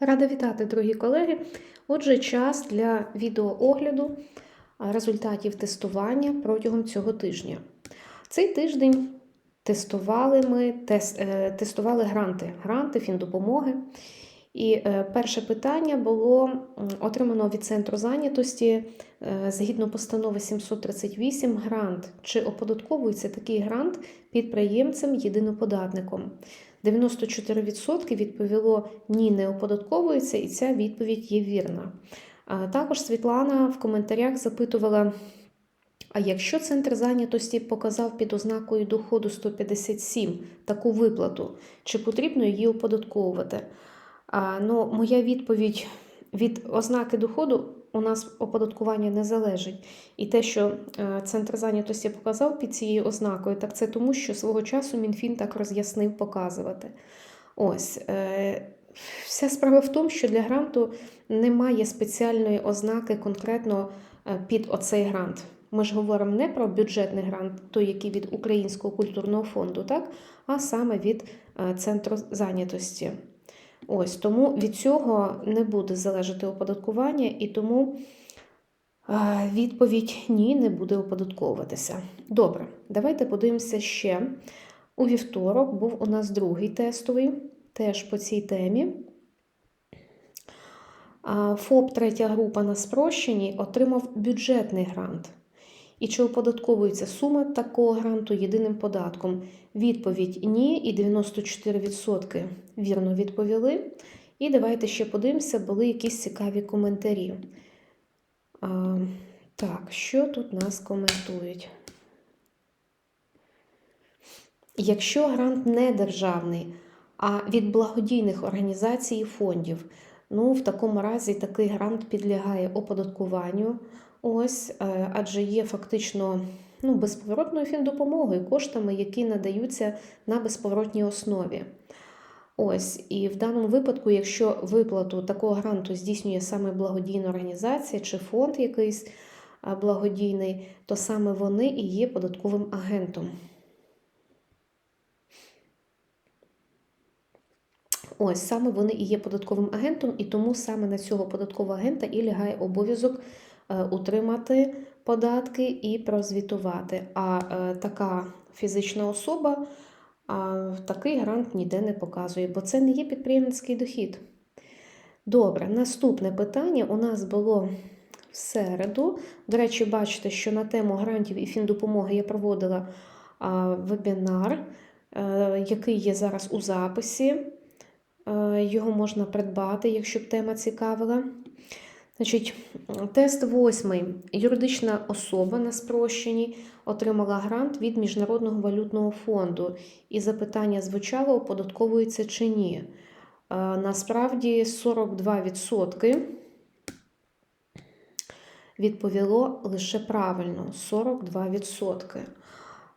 Рада вітати, дорогі колеги. Отже, час для відеоогляду результатів тестування протягом цього тижня. Цей тиждень тестували ми тес- е, тестували гранти, гранти, фіндопомоги. І е, перше питання було отримано від центру зайнятості е, згідно постанови 738 грант. Чи оподатковується такий грант підприємцем єдиноподатником? 94% відповіло ні, не оподатковується, і ця відповідь є вірна. Також Світлана в коментарях запитувала: а якщо центр зайнятості показав під ознакою доходу 157 таку виплату, чи потрібно її оподатковувати? Ну, моя відповідь від ознаки доходу у нас оподаткування не залежить. І те, що е, центр зайнятості показав під цією ознакою, так це тому, що свого часу МінФін так роз'яснив показувати. Ось. Е, Вся справа в тому, що для гранту немає спеціальної ознаки конкретно е, під оцей грант. Ми ж говоримо не про бюджетний грант, той, який від Українського культурного фонду, так? а саме від центру зайнятості. Ось тому від цього не буде залежати оподаткування, і тому відповідь ні, не буде оподатковуватися. Добре, давайте подивимося ще. У вівторок був у нас другий тестовий, теж по цій темі. ФОП третя група на спрощенні отримав бюджетний грант. І чи оподатковується сума такого гранту єдиним податком? Відповідь ні, і 94% вірно відповіли. І давайте ще подивимося, були якісь цікаві коментарі. А, так, що тут нас коментують? Якщо грант не державний, а від благодійних організацій і фондів, ну в такому разі такий грант підлягає оподаткуванню. Ось, е, адже є фактично ну, безповоротною фіндопомогою, коштами, які надаються на безповоротній основі. Ось, і в даному випадку, якщо виплату такого гранту здійснює саме благодійна організація чи фонд якийсь благодійний, то саме вони і є податковим агентом. Ось саме вони і є податковим агентом, і тому саме на цього податкового агента і лягає обов'язок утримати податки і прозвітувати. А е, така фізична особа такий грант ніде не показує, бо це не є підприємницький дохід. Добре, наступне питання у нас було в середу. До речі, бачите, що на тему грантів і фіндопомоги я проводила вебінар, е, який є зараз у записі. Е, Його можна придбати, якщо б тема цікавила. Значить, тест восьмий. Юридична особа на спрощенні отримала грант від Міжнародного валютного фонду. І запитання звучало, оподатковується чи ні. Е, Насправді 42% відповіло лише правильно 42%.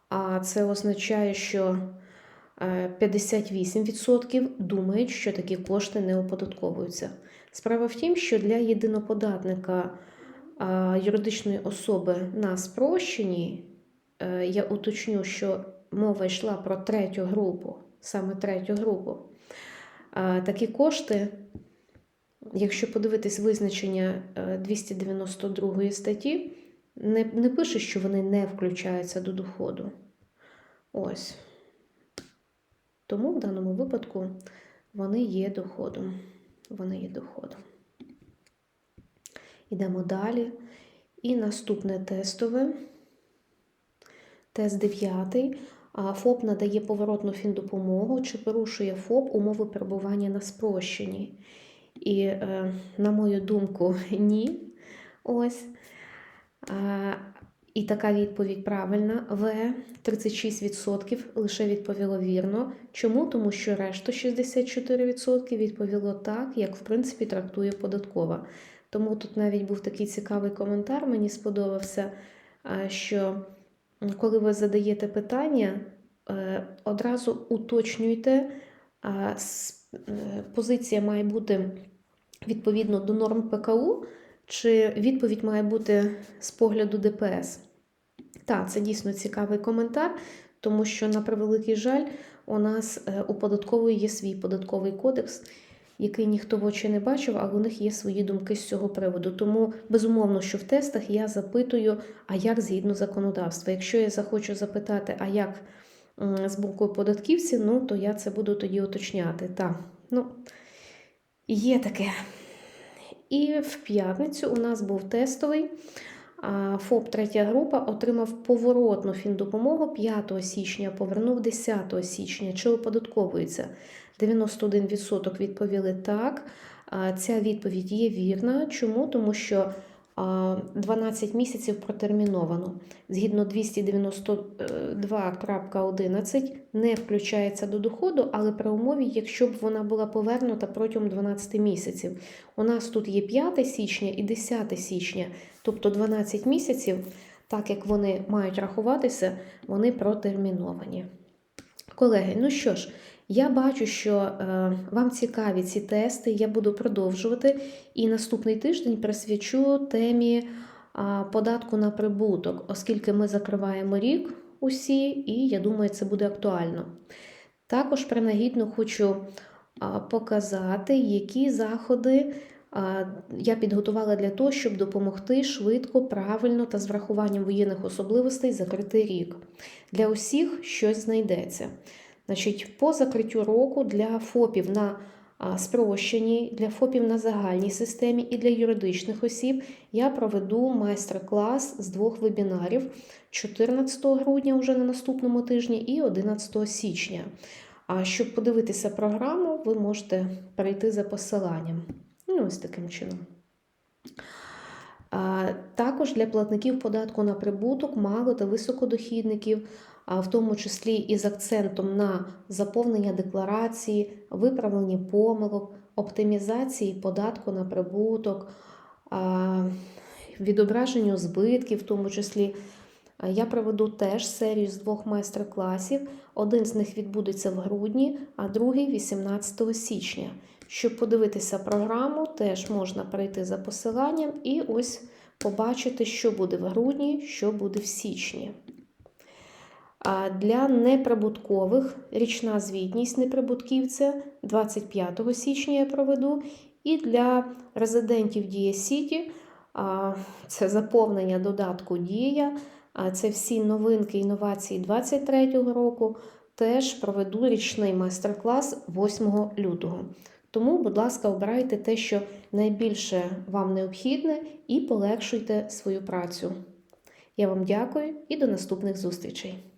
А це означає, що е, 58% думають, що такі кошти не оподатковуються. Справа в тім, що для єдиноподатника юридичної особи на спрощенні, е, я уточню, що мова йшла про третю групу, саме третю групу. Такі кошти, якщо подивитись визначення е, 292 статті, не, не пише, що вони не включаються до доходу. Ось. Тому в даному випадку вони є доходом вони є доходом. Йдемо далі. І наступне тестове. Тест 9. ФОП надає поворотну фіндопомогу, чи порушує ФОП умови перебування на спрощенні. І, е, на мою думку, ні. Ось. І така відповідь правильна. В 36% лише відповіло вірно. Чому? Тому що решту 64% відповіло так, як в принципі трактує податкова. Тому тут навіть був такий цікавий коментар, мені сподобався, що коли ви задаєте питання, е, одразу уточнюйте, е, позиція має бути відповідно до норм ПКУ. Чи відповідь має бути з погляду ДПС? Так, це дійсно цікавий коментар, тому що, на превеликий жаль, у нас е, у податкової є свій податковий кодекс, який ніхто в очі не бачив, але у них є свої думки з цього приводу. Тому, безумовно, що в тестах я запитую, а як згідно законодавства. Якщо я захочу запитати, а як з боку податківців, ну то я це буду тоді уточняти. Так, ну, є таке. І в п'ятницю у нас був тестовий. ФОП третя група отримав поворотну фіндопомогу 5 січня, повернув 10 січня. Чи оподатковується? 91% відповіли так. Ця відповідь є вірна. Чому? Тому що 12 місяців протерміновано. Згідно 292.11 не включається до доходу, але при умові, якщо б вона була повернута протягом 12 місяців. У нас тут є 5 січня і 10 січня, тобто 12 місяців, так як вони мають рахуватися, вони протерміновані. Колеги, ну що ж, я бачу, що е, вам цікаві ці тести. Я буду продовжувати. І наступний тиждень присвячу темі а, податку на прибуток, оскільки ми закриваємо рік усі, і я думаю, це буде актуально. Також принагідно хочу а, показати, які заходи я підготувала для того, щоб допомогти швидко, правильно та з врахуванням воєнних особливостей закрити рік. Для усіх щось знайдеться. Значить, по закриттю року для ФОПів на а, спрощеній, для ФОПів на загальній системі і для юридичних осіб я проведу майстер-клас з двох вебінарів 14 грудня вже на наступному тижні і 11 січня. А щоб подивитися програму, ви можете перейти за посиланням. Ну, ось таким чином. Також для платників податку на прибуток, мало та високодохідників, в тому числі із акцентом на заповнення декларації, виправлення помилок, оптимізації податку на прибуток, відображенню збитків, в тому числі. Я проведу теж серію з двох майстер-класів. Один з них відбудеться в грудні, а другий 18 січня. Щоб подивитися програму, теж можна перейти за посиланням і ось побачити, що буде в грудні, що буде в січні. Для неприбуткових річна звітність неприбутківця 25 січня я проведу. І для резидентів Дія Сіті це заповнення додатку Дія, це всі новинки інновації 2023 року. Теж проведу річний майстер-клас 8 лютого. Тому, будь ласка, обирайте те, що найбільше вам необхідне, і полегшуйте свою працю. Я вам дякую і до наступних зустрічей!